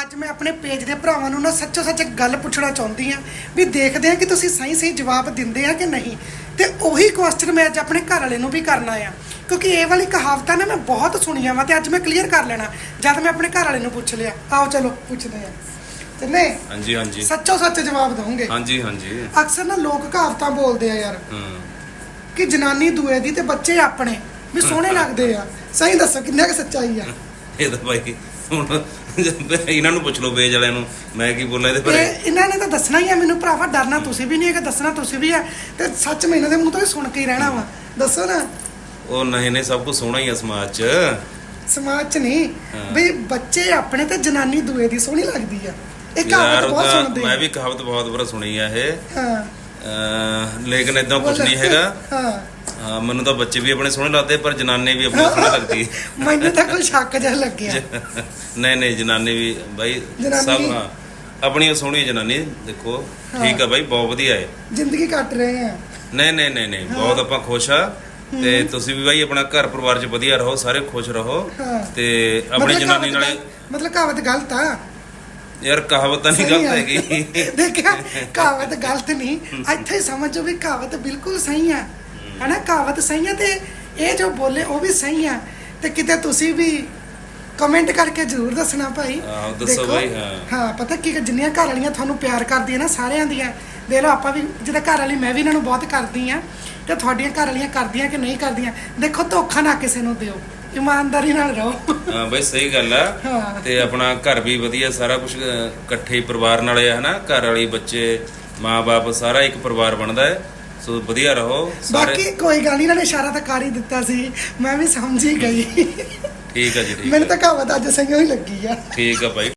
ਅੱਜ ਮੈਂ ਆਪਣੇ ਪੇਜ ਦੇ ਭਰਾਵਾਂ ਨੂੰ ਨਾ ਸੱਚੋ ਸੱਚ ਗੱਲ ਪੁੱਛਣਾ ਚਾਹੁੰਦੀ ਆ ਵੀ ਦੇਖਦੇ ਆ ਕਿ ਤੁਸੀਂ ਸਹੀ ਸਹੀ ਜਵਾਬ ਦਿੰਦੇ ਆ ਕਿ ਨਹੀਂ। ਤੇ ਉਹੀ ਕੁਐਸਚਨ ਮੈਂ ਅੱਜ ਆਪਣੇ ਘਰ ਵਾਲੇ ਨੂੰ ਵੀ ਕਰਨਾ ਆ। ਕਿਉਂਕਿ ਇਹ ਵਾਲੀ ਕਹਾਵਤਾਂ ਨਾ ਮੈਂ ਬਹੁਤ ਸੁਣੀਆਂ ਵਾ ਤੇ ਅੱਜ ਮੈਂ ਕਲੀਅਰ ਕਰ ਲੈਣਾ। ਜਦ ਮੈਂ ਆਪਣੇ ਘਰ ਵਾਲੇ ਨੂੰ ਪੁੱਛ ਲਿਆ। ਆਓ ਚਲੋ ਪੁੱਛਦੇ ਆ ਚੱਲੇ? ਹਾਂਜੀ ਹਾਂਜੀ। ਸੱਚੋ ਸੱਚ ਜਵਾਬ ਦਵਾਂਗੇ। ਹਾਂਜੀ ਹਾਂਜੀ। ਅਕਸਰ ਨਾ ਲੋਕ ਕਹਾਵਤਾਂ ਬੋਲਦੇ ਆ ਯਾਰ। ਹਾਂ। ਕਿ ਜਨਾਨੀ ਦੂਏ ਦੀ ਤੇ ਬੱਚੇ ਆਪਣੇ। ਵੀ ਸੋਹਣੇ ਲੱਗਦੇ ਆ। ਸਹੀ ਦੱਸੋ ਕਿੰਨਾ ਕੁ ਸੱਚਾਈ ਆ। ਇਹ ਤਾਂ ਭਾਈ ਹੁਣ ਇਹਨਾਂ ਨੂੰ ਪੁੱਛ ਲਓ ਵੇਜ ਵਾਲਿਆਂ ਨੂੰ ਮੈਂ ਕੀ ਬੋਲਾਂ ਇਹਦੇ ਤੇ ਬਾਰੇ ਇਹਨਾਂ ਨੇ ਤਾਂ ਦੱਸਣਾ ਹੀ ਆ ਮੈਨੂੰ ਭਰਾਵਾ ਡਰਨਾ ਤੁਸੀਂ ਵੀ ਨਹੀਂ ਹੈਗਾ ਦੱਸਣਾ ਤੁਸੀਂ ਵੀ ਆ। ਤੇ ਸੱਚ ਮੈਂ ਇਹਨਾਂ ਦੇ ਮੂੰਹ ਤੋਂ ਸੁਣ ਕੇ ਹੀ ਰਹਿਣਾ ਵਾ। ਦੱਸੋ ਨਾ। ਉਹ ਨਹੀਂ ਨਹੀਂ ਸਭ ਕੁਝ ਸੋਹਣਾ ਹੀ ਆ ਸਮਾਜ 'ਚ। ਸਮਾਜ 'ਚ ਨਹੀਂ। ਵੀ ਬੱਚੇ ਆਪਣੇ ਤੇ ਜਨਾਨੀ ਦੂਏ ਦੀ ਸੋਹਣੀ ਲੱਗਦੀ ਆ। ਇਹ ਯਾਰ ਕਹਾਵਤ ਬਹੁਤ ਸੁਣਦੇ ਮੈਂ ਵੀ ਕਹਾਵਤ ਬਹੁਤ ਵਾਰ ਸੁਣੀ ਆ ਇਹ। ਹਾਂ। ਅਹ ਲੇਕਿਨ ਇਦਾਂ ਕੁਝ ਨਹੀਂ ਹੈਗਾ। ਹਾਂ। ਹਾਂ, ਮੈਨੂੰ ਤਾਂ ਬੱਚੇ ਵੀ ਆਪਣੇ ਸੋਹਣੇ ਲੱਗਦੇ ਪਰ ਜਨਾਨੀ ਵੀ ਆਪਣੀ ਸੋਹਣੀ ਲੱਗਦੀ ਮੈਨੂੰ ਤਾਂ ਕੋਈ ਸ਼ੱਕ ਜਿਹਾ ਲੱਗਿਆ। ਨਹੀਂ ਨਹੀਂ ਜਨਾਨੀ ਵੀ ਬਾਈ ਸਭ ਹਾਂ ਆਪਣੀ ਸੋਹਣੀ ਜਨਾਨੀ ਦੇਖੋ ਠੀਕ ਆ ਬਾਈ ਬਹੁਤ ਵਧੀਆ ਹੈ। ਜ਼ਿੰਦਗੀ ਕੱਟ ਰਹੇ ਆ। ਨਹੀਂ ਨਹੀਂ ਨਹੀਂ ਨਹੀਂ ਬਹੁਤ ਆਪਾਂ ਖੁਸ਼ ਆ। ਤੇ ਤੁਸੀਂ ਵੀ ਬਾਈ ਆਪਣਾ ਘਰ ਪਰਿਵਾਰ 'ਚ ਵਧੀਆ ਰਹੋ ਸਾਰੇ ਖੁਸ਼ ਰਹੋ। ਤੇ ਆਪਣੀ ਜਨਾਨੀ ਨਾਲੇ ਮਤਲਬ ਕਹਾਵਤ ਗਲਤ ਆ। ਯਾਰ ਕਹਾਵਤ ਤਾਂ ਨਹੀਂ ਗਲਤ। ਹੈਗੀ। ਦੇਖਿਆ ਕਹਾਵਤ ਗਲਤ ਨਹੀਂ। ਇੱਥੇ ਸਮਝੋ ਵੀ ਕਹਾਵਤ ਬਿਲਕੁਲ ਸਹੀ ਆ। ਹਨਾ ਕਹਾਵਤ ਸਹੀ ਆ ਤੇ ਇਹ ਜੋ ਬੋਲੇ ਉਹ ਵੀ ਸਹੀ ਆ ਤੇ ਕਿਤੇ ਤੁਸੀਂ ਵੀ ਕਮੈਂਟ ਕਰਕੇ ਜ਼ਰੂਰ ਦੱਸਣਾ ਭਾਈ। ਦੱਸੋ ਭਾਈ, ਹਾਂ। ਹਾਂ ਪਤਾ ਕੀ ਜਿੰਨੀਆਂ ਘਰ ਵਾਲੀਆਂ ਤੁਹਾਨੂੰ ਪਿਆਰ ਕਰਦੀਆਂ ਨਾ ਸਾਰਿਆਂ ਦੀਆਂ ਦੇਖ ਲਓ ਆਪਾਂ ਵੀ ਜਿਹਦਾ ਘਰ ਵਾਲੀ ਮੈਂ ਵੀ ਇਹਨਾਂ ਨੂੰ ਬਹੁਤ ਕਰਦੀ ਆ ਤੇ ਤੁਹਾਡੀਆਂ ਘਰ ਵਾਲੀਆਂ ਕਰਦੀਆਂ ਕਿ ਨਹੀਂ ਕਰਦੀਆਂ ਦੇਖੋ ਧੋਖਾ ਨਾ ਕਿਸੇ ਨੂੰ ਦਿਓ ਇਮਾਨਦਾਰੀ ਨਾਲ ਰਹੋ। ਹਾਂ ਬਾਈ ਸਹੀ ਗੱਲ ਆ। ਹਾਂ। ਤੇ ਆਪਣਾ ਘਰ ਵੀ ਵਧੀਆ ਸਾਰਾ ਕੁਝ ਇਕੱਠੇ ਹੀ ਪਰਿਵਾਰ ਨਾਲ ਹੈ ਹਨਾ? ਘਰ ਵਾਲੀ ਬੱਚੇ ਮਾਪੇ ਸਾਰਾ ਇੱਕ ਪਰਿਵਾਰ ਬਣਦਾ ਹੈ। ਸੋ ਵਧੀਆ ਰਹੋ ਬਾਕੀ ਕੋਈ ਗੱਲ ਨਹੀਂ ਇਹਨਾਂ ਨੇ ਇਸ਼ਾਰਾ ਤਾਂ ਕਰ ਹੀ ਦਿੱਤਾ ਸੀ। ਮੈਂ ਵੀ ਸਮਝ ਹੀ ਗਈ। ਠੀਕ ਆ ਜੀ ਠੀਕ ਮੈਨੂੰ ਤਾਂ ਕਹਾਵਤ ਅੱਜ ਸਹੀ ਹੀ ਲੱਗੀ ਆ। ਠੀਕ ਆ ਬਾਈ